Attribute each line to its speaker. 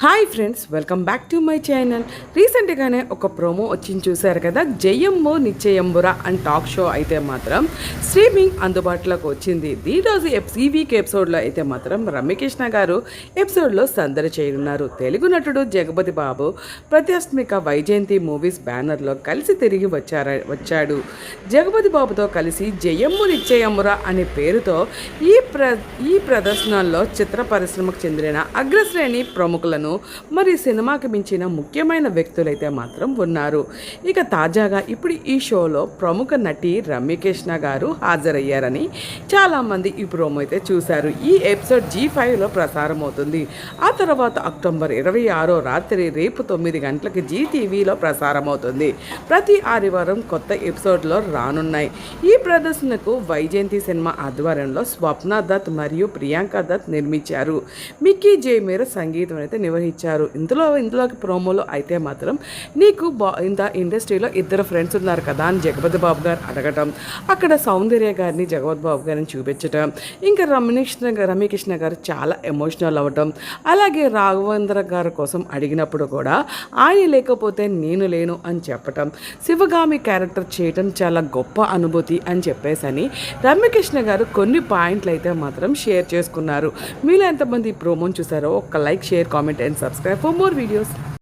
Speaker 1: Hi friends welcome back to my channel. రీసెంట్గానే ఒక promo వచ్చింది చూశారు కదా Jayammu Nischayamburaa and talk show అయితే మాత్రం స్ట్రీమింగ్ అందుబాటులోకి వచ్చింది. ఈరోజు ఎప్ ఈ వీక్ ఎపిసోడ్లో అయితే మాత్రం రమ్యకృష్ణ గారు ఎపిసోడ్లో సందడి చేయనున్నారు. తెలుగు నటుడు జగపతి బాబు ప్రత్యాస్మిక వైజయంతి మూవీస్ బ్యానర్లో కలిసి తిరిగి వచ్చార వచ్చాడు. జగపతి బాబుతో కలిసి జయమ్ము నిశ్చయమ్మురా అనే పేరుతో ఈ ప్ర ఈ ప్రదర్శనల్లో చిత్ర పరిశ్రమకు చెందిన అగ్రశ్రేణి ప్రముఖులను మరి సినిమాకి మించిన ముఖ్యమైన వ్యక్తులైతే మాత్రం ఉన్నారు. ఇక తాజాగా ఇప్పుడు ఈ షోలో ప్రముఖ నటి రమ్యకృష్ణ గారు హాజరయ్యారని చాలామంది ఈ ప్రోమో అయితే చూశారు. ఈ ఎపిసోడ్ జీ ఫైవ్లో ప్రసారం అవుతుంది ఆ తర్వాత అక్టోబర్ ఇరవై ఆరో రాత్రి రేపు తొమ్మిది గంటలకు జీ టీవీలో ప్రసారం అవుతుంది ప్రతి ఆదివారం కొత్త ఎపిసోడ్లో రానున్నాయి. ఈ ప్రదర్శనకు వైజయంతి సినిమా ఆధ్వర్యంలో స్వప్న దత్ మరియు ప్రియాంక దత్ నిర్మించారు. మిక్కీ జే మేర సంగీతం అయితే నిర్వహించారు. ఇందులో ఇందులోకి ప్రోమోలో అయితే మాత్రం నీకు బా ఇంత ఇండస్ట్రీలో ఇద్దరు ఫ్రెండ్స్ ఉన్నారు కదా అని జగపతి బాబు గారు అడగటం అక్కడ సౌందర్య గారిని జగపతి బాబు గారిని చూపించటం ఇంకా రమణకృష్ణ రమ్యకృష్ణ గారు చాలా ఎమోషనల్ అవ్వటం అలాగే రాఘవేంద్ర గారి కోసం అడిగినప్పుడు కూడా ఆయన లేకపోతే నేను లేను అని చెప్పటం శివగామి క్యారెక్టర్ చేయటం చాలా గొప్ప అనుభూతి అని చెప్పేసని రమ్యకృష్ణ గారు కొన్ని పాయింట్లు అయితే మాత్రం షేర్ చేసుకున్నారు. మీలో ఎంతమంది ఈ ప్రోమోని చూసారో ఒక like share comment and subscribe for more videos